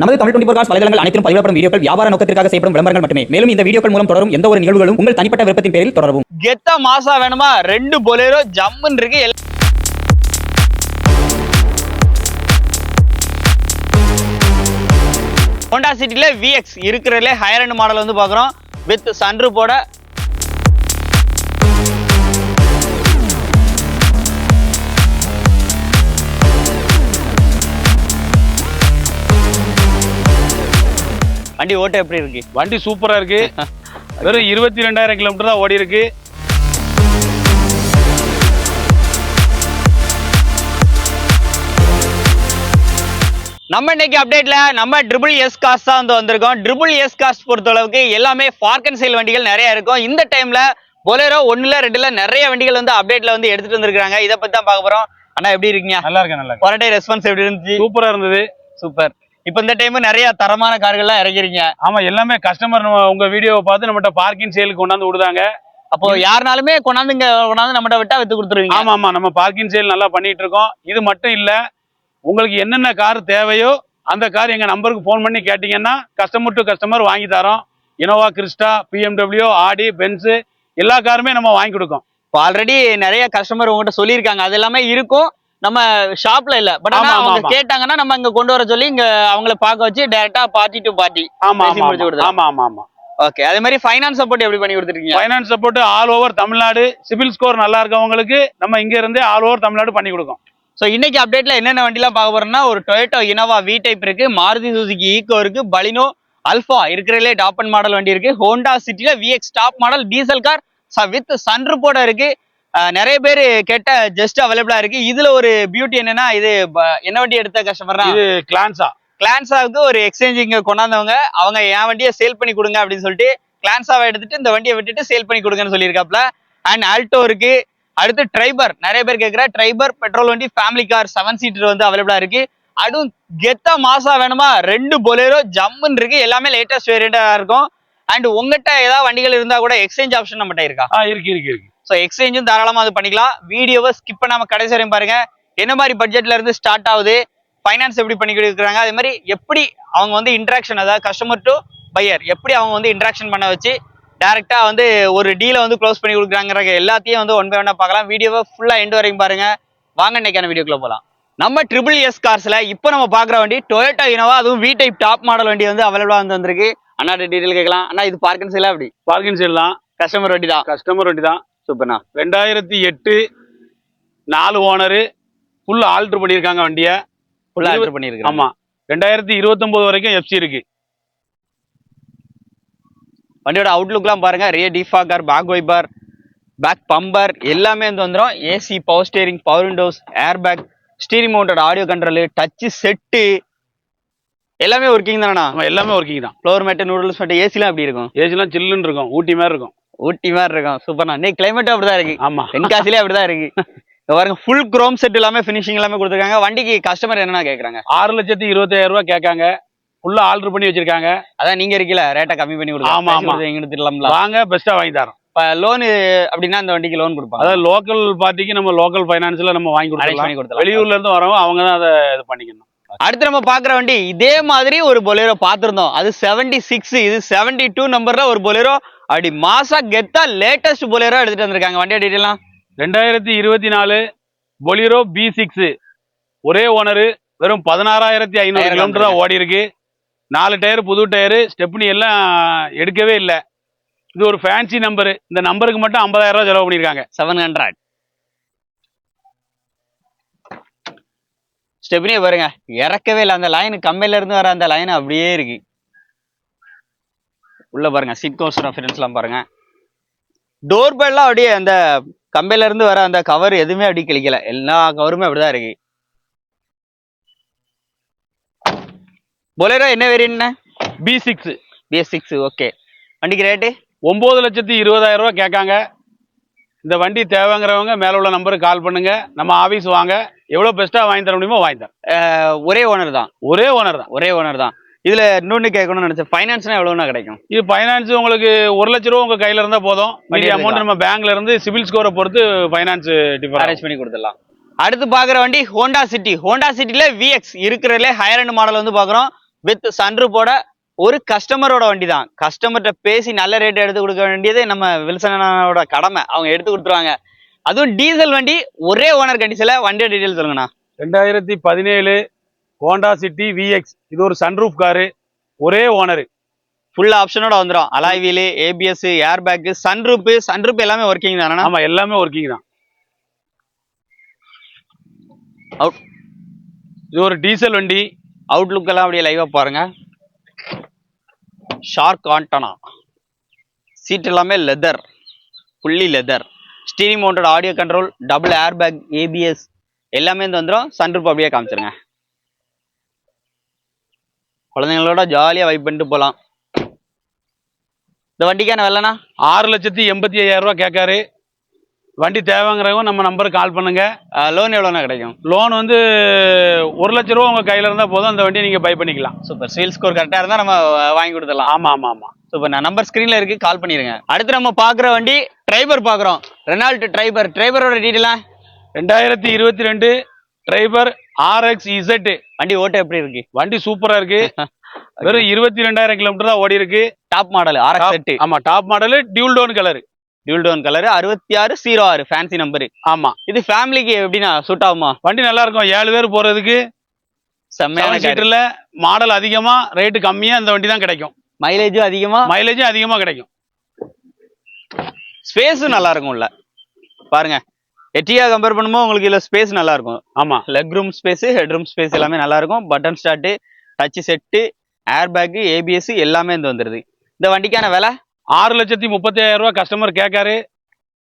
நமது Tamil twenty four cos வலைதளங்கள் அனைத்தும் பதிவிடப்படும் வீடியோக்கள் வியாபார நோக்கத்திற்காக செய்யப்படும் விளம்பரங்கள் மட்டுமே. மேலும் இந்த வீடியோக்கள் மூலம் தொடரும் எந்த ஒரு நிகழ்வுகளும் உங்கள் தனிப்பட்ட விருப்பத்தின் பேரில் தொடரவும். கெத்த மாசா வேணுமா? ரெண்டு பொலேரோ ஜம்முன்னு இருக்கு. ஹோண்டா சிட்டியில் விஎக்ஸ் இருக்கிறதுலே ஹையர் அண்ட் மாடல் வந்து பார்க்குறோம். வித் சன்ரூப்போட வண்டி ஓட்ட எப்படி இருக்கு? வண்டி சூப்பரா இருக்கு. வெறும் இருபத்தி ரெண்டாயிரம் கிலோமீட்டர் தான் ஓடி இருக்கு. நம்ம இன்னைக்கு அப்டேட்ல நம்ம ட்ரிபிள் எஸ் காஸ்ட் தான் வந்து வந்திருக்கோம். ட்ரிபிள் எஸ் காஸ்ட் பொறுத்த அளவுக்கு எல்லாமே பார்க் அண்ட் சேல் வண்டிகள் நிறைய இருக்கும். இந்த டைம்ல பொலேரோ ஒண்ணுல ரெண்டுல நிறைய வண்டிகள் வந்து அப்டேட்ல வந்து எடுத்துட்டு வந்திருக்காங்க இதை பத்தி தான் பார்க்க போறோம். அண்ணா எப்படி இருக்கீங்க? நல்லா இருக்கேன் நல்லா ரெஸ்பான்ஸ் எப்படி இருந்துச்சு? சூப்பரா இருந்தது. சூப்பர். இப்போ இந்த டைம் நிறைய தரமான கார்கள்லாம் இறக்கிறீங்க ஆமா எல்லாமே கஸ்டமர் உங்க வீடியோவை பார்த்து நம்மகிட்ட பார்க்கிங் சேலுக்கு கொண்டாந்து விடுதாங்க அப்போ யாருனாலுமே கொண்டாந்து இங்க கொண்டாந்து நம்மகிட்ட விட்டா வித்து கொடுத்துருவீங்க. ஆமா ஆமா நம்ம பார்க்கிங் சேல் நல்லா பண்ணிட்டு இருக்கோம். இது மட்டும் இல்ல உங்களுக்கு என்னென்ன கார் தேவையோ அந்த கார் எங்க நம்பருக்கு ஃபோன் பண்ணி கேட்டீங்கன்னா கஸ்டமர் டு கஸ்டமர் வாங்கி தரோம். Innova Crysta BMW Audi Benz எல்லா காருமே நம்ம வாங்கி கொடுக்கோம். இப்போ ஆல்ரெடி நிறைய கஸ்டமர் உங்ககிட்ட சொல்லியிருக்காங்க. அது எல்லாமே இருக்கும். நம்ம ஷாப்ல இல்ல. பட் ஆனா அவங்க. கேட்டாங்கன்னா நம்ம இங்க கொண்டு வர சொல்லி இங்க அவங்கள பார்க்க வச்சு டைரக்டா பார்ட்டி டு பார்ட்டி ஆமா ஆமா ஆமா. ஆமா ஓகே அதே மாதிரி ஃபைனான்ஸ் சப்போர்ட் எப்படி பண்ணி கொடுத்துருக்கீங்க? Finance support all over Tamil Nadu. CIBIL score நல்லா இருக்கவங்களுக்கு நம்ம இங்க இருந்தே ஆல் ஓவர் தமிழ்நாடு பண்ணி கொடுக்கோம். ஸோ இன்னைக்கு அப்டேட்ல என்னென்ன வண்டிலாம் பார்க்க போறோம்னா ஒரு டொயோட்டோ இனோவா வி டைப் இருக்கு மாருதி சுசுகி ஈகோ இருக்கு பலினோ அல்ஃபா இருக்கிறதுலே டாப் அண்ட் மாடல் வண்டி இருக்கு ஹோண்டா சிட்டில VX top model diesel car with சன்ரூப்போட இருக்கு. நிறைய பேர் கேட்ட ஜஸ்ட் அவைலபிளா இருக்கு. இதுல ஒரு பியூட்டி என்னன்னா இது என்ன வண்டி எடுத்த கஸ்டமர்னா இது கிளான்ஸா கிளான்ஸாவுக்கு ஒரு எக்ஸ்சேஞ்ச் இங்க கொண்டாந்தவங்க. அவங்க என் வண்டியை சேல் பண்ணி கொடுங்க அப்படின்னு சொல்லிட்டு கிளான்ஸாவை எடுத்துட்டு இந்த வண்டியை விட்டுட்டு சேல் பண்ணி கொடுங்கன்னு சொல்லியிருக்காப்ல. அண்ட் ஆல்டோ இருக்கு. அடுத்து ட்ரைபர் நிறைய பேர் கேட்குற ட்ரைபர் பெட்ரோல் வண்டி ஃபேமிலி கார் செவன் சீட்டர் வந்து அவைலபிளா இருக்கு. அதுவும் கெத்தா மாசா வேணுமா? ரெண்டு பொலேரோ ஜம்முன்னு இருக்கு. எல்லாமே லேட்டஸ்ட் வேரியண்டா இருக்கும். அண்ட் உங்ககிட்ட ஏதாவது வண்டிகள் இருந்தா கூட எக்ஸ்சேஞ்ச் ஆப்ஷன் நம்மகிட்ட இருக்கா? ஆ இருக்கு இருக்கு இருக்கு. ஸோ எக்ஸ்சேஞ்சும் தாராளமாக அது பண்ணிக்கலாம். வீடியோவை ஸ்கிப் பண்ணாம கடைசி வரையும் பாருங்க. என்ன மாதிரி பட்ஜெட்ல இருந்து ஸ்டார்ட் ஆகுது? ஃபைனான்ஸ் எப்படி பண்ணி கொடுக்குறாங்க அதே மாதிரி எப்படி அவங்க வந்து இன்ட்ராக்ஷன் அதாவது கஸ்டமர் டு பையர் எப்படி அவங்க வந்து இன்ட்ராக்ஷன் பண்ண வச்சு டேரெக்டா வந்து ஒரு டீலை வந்து க்ளோஸ் பண்ணி கொடுக்குறாங்கிற எல்லாத்தையும் வந்து ஒன் பை ஒன்னா பார்க்கலாம். வீடியோவை ஃபுல்லா எண்டு வரையும் பாருங்க. வாங்க இன்னைக்கான வீடியோக்குள்ள போகலாம் நம்ம ட்ரிபிள் எஸ் கார்ஸ்ல இப்போ நம்ம பார்க்குற வண்டி டொயோட்டா இனோவா அதுவும் வி டைப் டாப் மாடல் வண்டி வந்து அவைலபிளா வந்து வந்திருக்கு. அண்ணா டீட்டெயில் கேட்கலாம். அண்ணா இது பார்க்கன் சேலா அப்படி பார்க்கிங் சேல் தான் கஸ்டமர் வண்டி தான். கஸ்டமர் வண்டி தான். சூப்பர்ண்ணா. ரெண்டாயிரத்தி எட்டு நாலு ஓனரு ஃபுல் ஆல்ட்ரு பண்ணியிருக்காங்க வண்டியை. ஃபுல்லா இருபது- ஆர்டர் பண்ணியிருக்கேன் ஆமா. ரெண்டாயிரத்தி இருபத்தொன்பது வரைக்கும் எஃப்சி இருக்கு. வண்டியோட அவுட்லுக்லாம் பாருங்க. Rear defogger back wiper back bumper எல்லாமே வந்து வந்துடும் AC power steering power windows air bag steering mounted audio control touch set எல்லாமே ஒர்க்கிங் ஆமா எல்லாமே ஒர்க்கிங் தான். ஃப்ளோர் மேட்டு நூடுல்ஸ் மேட்டு ஏசிலாம் எப்படி இருக்கும்? ஏசிலாம் சில்லுன்னு இருக்கும். ஊட்டி மாதிரி இருக்கும். ஊட்டி மாதிரி இருக்கும். சூப்பர்ண்ணா இன்னைக்கு கிளைமேட்டும் அப்படிதான் இருக்கு. ஆமா. தென்காசிலே அப்படிதான் இருக்கு. பாருங்க ஃபுல் குரோம் செட் எல்லாமே ஃபினிஷிங் எல்லாமே கொடுத்துருக்காங்க. வண்டிக்கு கஸ்டமர் என்னன்னா கேக்குறாங்க. ஆறு லட்சத்தி இருபத்தாயிரம் ரூபாய் கேட்காங்க. ஃபுல்லா ஆல்ட்ரு பண்ணி வச்சிருக்காங்க. அதான் நீங்க இருக்கீல ரேட்டை கம்மி பண்ணி ஆமா, ஆமா. கொடுங்க எங்க எடுத்துடலாம்ல வாங்க பெஸ்டா வாங்கி தரோம். இப்ப லோனு அப்படின்னா இந்த வண்டிக்கு லோன் கொடுப்பாங்க. அதாவது லோக்கல் பார்ட்டிக்கு நம்ம லோக்கல் ஃபைனான்ஸ்ல நம்ம வாங்கி கொடுக்கலாம் வெளியூர்ல இருந்து வரவங்க அவங்க தான் அதை இது பண்ணிக்கணும். அடுத்து நம்ம பாக்குற வண்டி இதே மாதிரி ஒரு பொலேரோ பார்த்திருந்தோம். அது 76 சிக்ஸ் இது 72 டூ நம்பர்ல ஒரு பொலேரோ அப்படி மாசா கெத்தா லேட்டஸ்ட் பொலேரோ எடுத்துட்டு வந்திருக்காங்க. வண்டியை டீட்டெயிலாம் ரெண்டாயிரத்தி இருபத்தி நாலு பொலிரோ பி சிக்ஸ் ஒரே ஓனரு வெறும் பதினாறாயிரத்தி ஐநூறு கிலோமீட்டர் தான் ஓடி இருக்கு நாலு டயர் புது டயரு ஸ்டெப்னி எல்லாம் எடுக்கவே இல்லை. இது ஒரு ஃபேன்சி நம்பரு இந்த நம்பருக்கு மட்டும் ஐம்பதாயிரம் ரூபாய் செலவு பண்ணியிருக்காங்க. செவன் ஹண்ட்ரட் ஸ்டெப்னியே பாருங்க. இறக்கவே இல்லை. அந்த லைன் கம்மையில இருந்து வர அந்த லைன் அப்படியே இருக்கு. உள்ள பாருங்க சீட் கோர்ஸ் ரெஃபரன்ஸ்லாம் பாருங்க. டோர் பெல்லாம் அப்படியே அந்த கம்பையில இருந்து வர அந்த கவர் எதுவுமே அப்படி கிழிக்கல. எல்லா கவருமே அப்படிதான் இருக்கு. பொலேரோ என்ன வேரியன்ட்ண்ணே B six BS six okay வண்டிக்கு ரேட்டு ஒன்பது லட்சத்தி இருபதாயிரம் ரூபாய் கேட்காங்க. இந்த வண்டி தேவைங்கிறவங்க மேல உள்ள நம்பருக்கு கால் பண்ணுங்க. நம்ம ஆபீஸ் வாங்க. எவ்வளவு பெஸ்டா வாங்கி தர முடியுமோ வாங்கி தரேன். ஒரே ஓனர் தான். ஒரே ஓனர் தான். ஒரே ஓனர் தான். இதுல இன்னொன்னு கேட்கணும்னு நினைச்சேன். ஃபைனான்ஸ்னா எவ்வளவுனா கிடைக்கும்? இது ஃபைனான்ஸ் உங்களுக்கு ஒரு லட்ச ரூபா உங்க கையில இருந்தா போதும். மீதி. அமௌண்ட் நம்ம பேங்க்ல இருந்து சிவில் ஸ்கோரை பொறுத்து ஃபைனான்ஸ் அரேஞ்ச் பண்ணி கொடுத்துடலாம். அடுத்து பாக்குற வண்டி ஹோண்டா சிட்டி ஹோண்டா சிட்டில விஎக்ஸ் இருக்கிறதுல ஹையர் அண்ட் மாடல் வந்து பாக்குறோம் வித் சன்ரூப்போட ஒரு கஸ்டமரோட வண்டி தான் கஸ்டமர்கிட்ட பேசி நல்ல ரேட் எடுத்து கொடுக்க வேண்டியது நம்ம வில்சனோட கடமை. அவங்க எடுத்து கொடுத்துருவாங்க. அதுவும் டீசல் வண்டி ஒரே ஓனர் கண்டிஷன்ல வண்டியோட டீடைல் சொல்லுங்கண்ணா. ரெண்டாயிரத்தி பதினேழு ஹோண்டா சிட்டி விஎக்ஸ் இது ஒரு சன்ரூஃப் காரு ஒரே ஓனரு ஃபுல் ஆப்ஷனோட வந்துடும் alloy wheel ABS air bag sunroof sunroof எல்லாமே ஒர்க்கிங் தானே ஆமா எல்லாமே ஒர்க்கிங் தான். Out. இது ஒரு டீசல் வண்டி. அவுட்லுக் எல்லாம் அப்படியே லைவா பாருங்க. ஷார்க் ஆண்டனா சீட் எல்லாமே leather fully leather steering mounted audio control double air bag ABS எல்லாமே இந்த வந்துடும் சன்ரூப் அப்படியே காமிச்சிருங்க. குழந்தைங்களோட ஜாலியாக வைப் பண்ணிட்டு போகலாம் இந்த வண்டிக்கான விலைண்ணா ஆறு லட்சத்தி எண்பத்தி ஐயாயிரம் ரூபாய் கேட்காரு. வண்டி தேவைங்கிறவங்க நம்ம நம்பருக்கு கால் பண்ணுங்க. லோன் எவ்வளோண்ணா கிடைக்கும்? லோன் வந்து ஒரு லட்ச ரூபா உங்க கையில இருந்தா போதும் அந்த வண்டியை நீங்க பை பண்ணிக்கலாம். சூப்பர். சிவில் ஸ்கோர் கரெக்டாக இருந்தால் நம்ம வாங்கி கொடுத்துடலாம். ஆமா ஆமா ஆமா. சூப்பர். நான் நம்பர் ஸ்க்ரீனில் இருக்கு கால் பண்ணிடுங்க அடுத்து நம்ம பார்க்குற வண்டி ட்ரைபர் பார்க்குறோம். ரெனால்ட் ட்ரைபர் ட்ரைபரோட டீட்டெயிலாம் ரெண்டாயிரத்தி இருபத்தி ரெண்டு டிரைவர் ஆர்எக்ஸ் இசட் வண்டி ஓட்ட எப்படி இருக்கு? வண்டி சூப்பரா இருக்கு. வெறும் இருபத்தி ரெண்டாயிரம் கிலோமீட்டர் தான் ஓடி இருக்கு. டாப் மாடல் ஆர்எக்ஸ் ஆமா top model dual tone colour dual tone colour அறுபத்தி ஆறு ஜீரோ ஆறு ஃபேன்சி நம்பர் ஆமா. இது ஃபேமிலிக்கு எப்படின்னா சூட் ஆகுமா? வண்டி நல்லா இருக்கும். ஏழு பேர் போறதுக்கு. செம்மையான செவன் சீட்டர்ல மாடல் அதிகமா ரேட்டு கம்மியா இந்த வண்டி தான் கிடைக்கும். மைலேஜும் அதிகமா? மைலேஜும் அதிகமா கிடைக்கும். ஸ்பேஸும் நல்லா இருக்கும் உள்ள பாருங்க. எட்டியா கம்பேர் பண்ணும்போது உங்களுக்கு இதுல ஸ்பேஸ் நல்லா இருக்கும் ஆமா. Leg room space head room space எல்லாமே நல்லா இருக்கும் button start touch set air bag ABS எல்லாமே இந்த வந்துருது. இந்த வண்டிக்கான விலை? ஆறு லட்சத்தி முப்பத்தி ஐயாயிரம் ரூபாய் கஸ்டமர் கேட்காரு.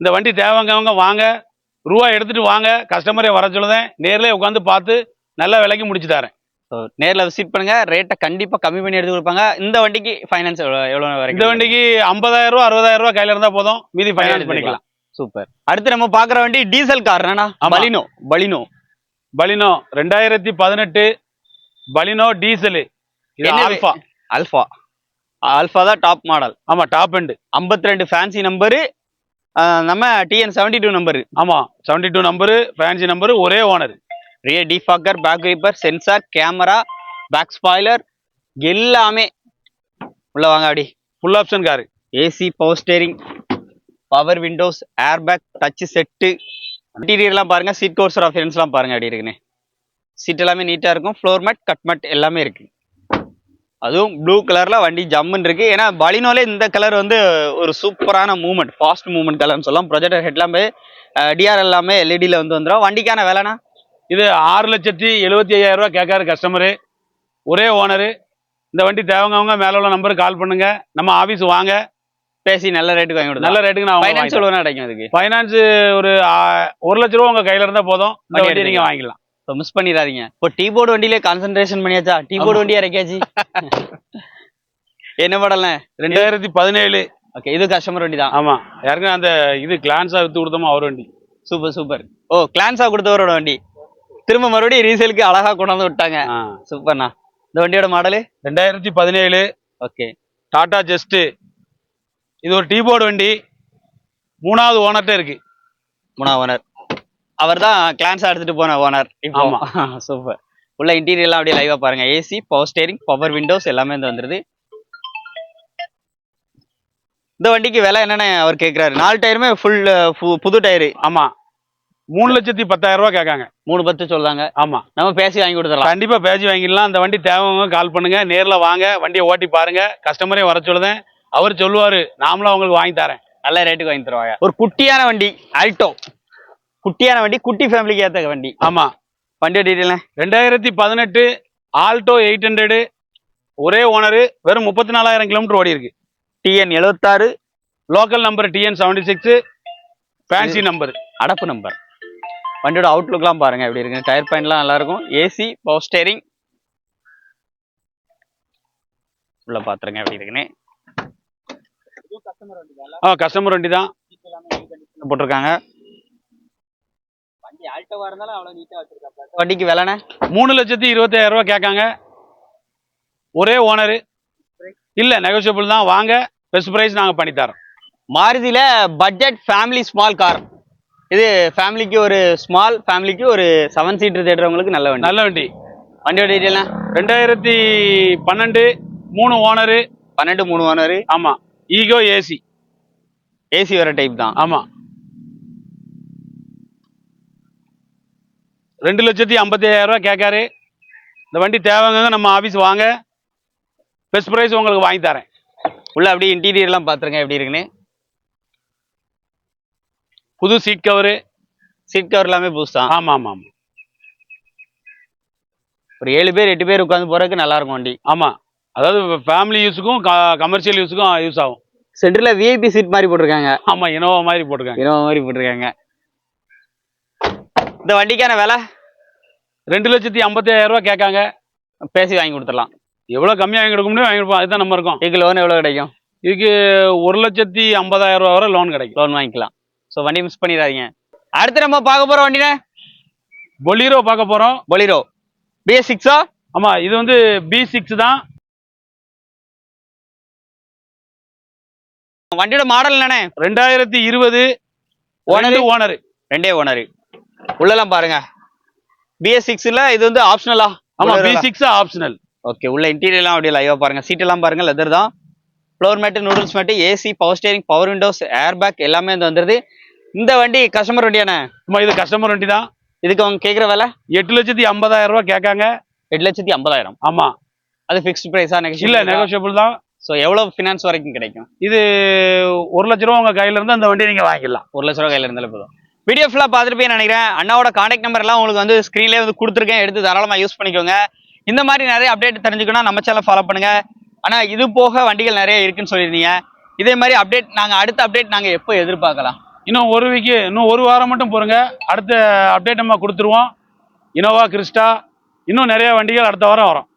இந்த வண்டி தேவைங்கவங்க வாங்க. ரூபா எடுத்துட்டு வாங்க. கஸ்டமரை வர சொல்லுதேன். நேர்லயே உட்காந்து பார்த்து நல்ல விலைக்கு முடிச்சு தரேன். So, நேர்ல விசிட் பண்ணுங்க. ரேட்டை கண்டிப்பா கம்மி பண்ணி எடுத்து கொடுப்பாங்க. இந்த வண்டிக்கு ஃபைனான்ஸ் எவ்வளவு வரைக்கும்? இந்த வண்டிக்கு ஐம்பதாயிரம் ரூபா அறுபதாயிரம் ரூபாய் கையில இருந்தா போதும். மீதி ஃபைனான்ஸ் பண்ணிக்கலாம். சூப்பர். அடுத்து நம்ம பாக்குற வண்டி diesel car. Baleno. Baleno. Baleno ரெண்டாயிரத்தி பதினெட்டு பலினோ டீசல். இது ஆல்பா அல்ஃபா அல்ஃபா தான் டாப் மாடல். ஆமா டாப் எண்டு 52 ரெண்டு ஃபேன்சி நம்பரு நம்ம டிஎன் செவன்டி டூ நம்பரு ஆமா seventy two number fancy number ஒரே owner rear defogger back wiper sensor camera back spoiler எல்லாமே. உள்ள வாங்க அப்படி full option car AC power steering power windows air bag touch set மெட்டீரியல்லாம் பாருங்க seat cover ஆஃபியன்ஸ்லாம் பாருங்க அப்படி இருக்குன்னு. சீட் எல்லாமே நீட்டாக இருக்கும். ஃப்ளோர் மேட் கட் மேட் எல்லாமே இருக்குது அதுவும் ப்ளூ கலரில் வண்டி ஜம்முன்னு இருக்குது ஏன்னா பலினோலே இந்த கலர் வந்து ஒரு சூப்பரான மூவ்மெண்ட் ஃபாஸ்ட் மூவ்மெண்ட் கலர்னு சொல்லலாம். ப்ரொஜெக்டர் ஹெட்லாமே டிஆர் எல்லாமே எல்இடியில் வந்து வந்துடும் வண்டிக்கான விலைனா? இது ஆறு லட்சத்தி எழுபத்தி ஐயாயிரரூவா கேட்காரு கஸ்டமரு ஒரே ஓனரு இந்த வண்டி தேவங்கவங்க மேலே உள்ள நம்பருக்கு கால் பண்ணுங்கள் நம்ம ஆஃபீஸ் வாங்க. பேசி நல்ல ரேட்டுக்கு வாங்கி கொடுத்தா. நல்ல ரேட்டுக்கு நான் ஃபைனான்ஸ் எவ்வளோ கிடைக்கும் அதுக்கு? ஃபைனான்ஸ் ஒரு ஒரு லட்ச ரூபா உங்க கையில இருந்தா போதும். வண்டியை நீங்க. வாங்கிக்கலாம். இப்போ மிஸ் பண்ணிடாதீங்க. இப்போ டீ போர்டு வண்டியிலே கான்சென்ட்ரேஷன் பண்ணியாச்சா? டீ போர்டு வண்டி இறக்கியாச்சு? என்ன மாடல்ண்ணே ரெண்டாயிரத்தி பதினேழு. ஓகே இது கஸ்டமர் வண்டி தான். ஆமா. யாருக்கும் அந்த இது கிளான்ஸா வித்து கொடுத்தோமோ அவர் வண்டி. சூப்பர் சூப்பர் ஓ கிளான்ஸா கொடுத்தவரோட வண்டி. திரும்ப மறுபடியும் ரீசேலுக்கு அழகா கொண்டாந்து விட்டாங்க. சூப்பர்ண்ணா இந்த வண்டியோட மாடலு ரெண்டாயிரத்தி பதினேழு. ஓகே டாடா ஜெஸ்ட் இது ஒரு டீ போர்டு வண்டி. மூணாவது ஓனர்கிட்ட இருக்கு. மூணா ஓனர். அவர் தான் கிளான்ஸா எடுத்துட்டு போன ஓனர் இப்போ. ஆமா. சூப்பர் உள்ள இன்டீரியர் எல்லாம் அப்படியே லைவா பாருங்க. AC power steering power windows எல்லாமே இந்த வந்துருது. இந்த வண்டிக்கு விலை என்னன்னு அவர் கேக்குறாரு. நாலு டயருமே ஃபுல் புது டயரு ஆமா. மூணு லட்சத்தி பத்தாயிரம் ரூபாய் கேட்காங்க. மூணு பத்து சொல்றாங்க ஆமா. நம்ம பேசி வாங்கி கொடுத்துடலாம். கண்டிப்பா பேஜ் வாங்கிடலாம். அந்த வண்டி தேவைங்க கால் பண்ணுங்க நேர்ல வாங்க வண்டியை ஓட்டி பாருங்க. கஸ்டமரே வர சொல்லுதேன். அவர் சொல்லுவாரு நாமளும் அவங்களுக்கு வாங்கி தரேன். நல்ல ரேட்டுக்கு வாங்கி தருவாங்க. ஒரு குட்டியான வண்டி ஆல்டோ குட்டியான வண்டி குட்டி ஃபேமிலிக்கு ஏத்த வண்டி. ஆமா. வண்டியோட டீட்டெயில் ரெண்டாயிரத்தி பதினெட்டு ஆல்டோ எயிட் ஹண்ட்ரடு ஒரே ஓனரு வெறும் முப்பத்தி நாலாயிரம் கிலோமீட்டர் ஓடி இருக்கு. டிஎன் எழுபத்தாறு local number TN seventy six fancy number அடப்பு நம்பர் வண்டியோட அவுட்லுக்லாம் பாருங்க எப்படி இருக்கு டயர் பாயிண்ட்லாம் நல்லா இருக்கும் ஏசி பவர் ஸ்டேரிங் உள்ள பாத்துருங்க எப்படி இருக்குன்னு. ஆ கஸ்டமர் வண்டி தான். போட்டிருக்காங்க. வண்டி ஆல்டோவா இருந்தாலும் அவ்வளவு நீட்டா வச்சிருக்காங்க. வண்டிக்கு விலைண்ணே? மூணு லட்சத்தி இருபத்தாயிரம் ரூபாய் கேட்காங்க. ஒரே ஓனரு இல்ல நெகோசியபிள் தான். வாங்க பெஸ்ட் பிரைஸ் நாங்க பண்ணி தரோம் மாருதியில பட்ஜெட் ஃபேமிலி ஸ்மால் கார் இது ஃபேமிலிக்கு ஒரு ஸ்மால் ஃபேமிலிக்கு ஒரு செவன் சீட்டர் தேடுறவங்களுக்கு நல்ல வண்டி. நல்ல வண்டி. வண்டியோட டீட்டெயில்னா ரெண்டாயிரத்தி பன்னெண்டு மூணு ஓனரு பன்னெண்டு மூணு ஓனர் ஆமா. ஈகோ ஏசி ஏசி வர டைப் தான். ஆமா. ரெண்டு லட்சத்தி ஐம்பத்தி ஐயாயிரம் ரூபாய் கேட்காரு. இந்த வண்டி தேவைங்க நம்ம ஆபீஸ் வாங்க. பெஸ்ட் ப்ரைஸ் உங்களுக்கு வாங்கி தரேன். உள்ள அப்படியே இன்டீரியர் எல்லாம் பாத்துருங்க எப்படி இருக்குன்னு. புது சீட் கவரு சீட் கவர் எல்லாமே புதுசு தான். ஆமா ஆமா ஆமா. ஒரு ஏழு பேர் எட்டு பேர் உட்காந்து போறதுக்கு நல்லா இருக்கும் வண்டி. ஆமா. அதாவது ஃபேமிலி யூஸுக்கும் கமர்ஷியல் யூஸுக்கும் யூஸ் ஆகும். சென்டர்ல விஐபி சீட் மாதிரி போட்டிருக்காங்க. ஆமா இனோவா மாதிரி போட்டிருக்காங்க. இனோவா மாதிரி போட்டிருக்காங்க. இந்த வண்டிக்கான விலை? ரெண்டு லட்சத்தி ஐம்பத்தி ஐயாயிரம் ரூபாய் கேட்காங்க. பேசி வாங்கி கொடுத்துடலாம். எவ்வளவு கம்மியா வாங்கி கொடுக்க முடியும் வாங்கி கொடுப்போம். அதுதான் நம்ம இருக்கோம். இதுக்கு லோன் எவ்வளவு கிடைக்கும்? இதுக்கு ஒரு லட்சத்தி ஐம்பதாயிரம் ரூபாய் வரை லோன் கிடைக்கும். லோன் வாங்கிக்கலாம். ஸோ வண்டி மிஸ் பண்ணிடாதீங்க. அடுத்து நம்ம பார்க்க போற வண்டினே? பொலீரோ பார்க்க போறோம். பொலிரோ பிஎஸ் சிக்ஸா ஆமா இது வந்து பி சிக்ஸ் தான். வண்டியோட மாடல் என்னண்ணே? ரெண்டாயிரத்தி இருபது Owner? ஓனர் ரெண்டே ஓனர் உள்ளலாம் பாருங்க. பிஎஸ் சிக்ஸ்ல இது வந்து ஆப்ஷனலா ஆமா பி சிக்ஸ் ஆப்ஷனல் ஓகே உள்ள இன்டீரியர்லாம் அப்படியே லைவா பாருங்க. சீட் எல்லாம் பாருங்க லெதர் தான். Floor mat noodles mat AC power steering power windows air bag எல்லாமே வந்து வந்துருது. இந்த வண்டி கஸ்டமர் வண்டியானே ஆமா இது கஸ்டமர் வண்டி தான். இதுக்கு அவங்க கேட்குற விலை? எட்டு லட்சத்தி ஐம்பதாயிரம் ரூபாய் கேட்காங்க. எட்டு லட்சத்தி ஐம்பதாயிரம். ஆமா. அது ஃபிக்ஸ்ட் ப்ரைஸா இல்ல நெகோஷியல் நெகோஷியபிள் தான். ஸோ எவ்வளோ ஃபினான்ஸ் வரைக்கும் கிடைக்கும்? இது ஒரு லட்ச ரூபா உங்க கையில இருந்து அந்த வண்டியை நீங்க வாங்கிடலாம். ஒரு லட்ச ரூபா கையில் இருந்தாலே போதும். வீடியோ ஃபுல்லாக பார்த்துருப்பேன் நினைக்கிறேன்? அண்ணாவோட காண்டாக்ட் நம்பர் எல்லாம் உங்களுக்கு வந்து ஸ்க்ரீன்லேயே வந்து கொடுத்துருக்கேன். எடுத்து தாராளமாக யூஸ் பண்ணிக்கோங்க. இந்த மாதிரி நிறைய அப்டேட் தெரிஞ்சுக்கணும் நம்ம சேனல் ஃபாலோ பண்ணுங்க. ஆனால் இது போக வண்டிகள் நிறைய இருக்குன்னு சொல்லியிருந்தீங்க. இதே மாதிரி அப்டேட் நாங்கள் அடுத்த அப்டேட் நாங்கள் எப்போ எதிர்பார்க்கலாம்? இன்னும் ஒரு வீக்கு இன்னும் ஒரு வாரம் மட்டும் பொறுங்க. அடுத்த அப்டேட் நம்ம கொடுத்துருவோம். இனோவா கிறிஸ்டா இன்னும் நிறைய வண்டிகள் அடுத்த வாரம் வரும்.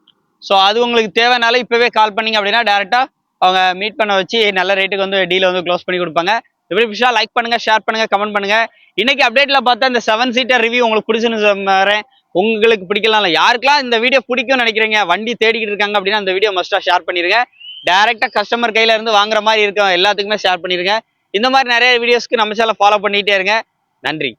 ஸோ அது உங்களுக்கு தேவைனால இப்போவே கால் பண்ணீங்க அப்படின்னா டேரெக்டாக அவங்க மீட் பண்ண வச்சு நல்ல ரேட்டுக்கு வந்து டீலை வந்து க்ளோஸ் பண்ணி கொடுப்பாங்க. எப்படி விஷயம் லைக் பண்ணுங்கள் ஷேர் பண்ணுங்கள் கமெண்ட் பண்ணுங்க. இன்னைக்கு அப்டேட்டில் பார்த்தா இந்த செவன் சீட்டர் ரிவ்யூ உங்களுக்கு பிடிச்சுன்னு வரேன் உங்களுக்கு பிடிக்கலாம் இல்லை யாருக்கெல்லாம் இந்த வீடியோ பிடிக்கும்னு நினைக்கிறீங்க வண்டி தேடிக்கிட்டு இருக்காங்க அப்படின்னா அந்த வீடியோ மஸ்ட்டாக ஷேர் பண்ணிடுங்க டேரெக்டாக கஸ்டமர் கையில இருந்து வாங்குற மாதிரி இருக்க எல்லாத்துக்குமே ஷேர் பண்ணிடுங்க இந்த மாதிரி நிறைய வீடியோஸ்க்கு நம்ம சேனல் ஃபாலோ பண்ணிகிட்டே இருங்க. நன்றி.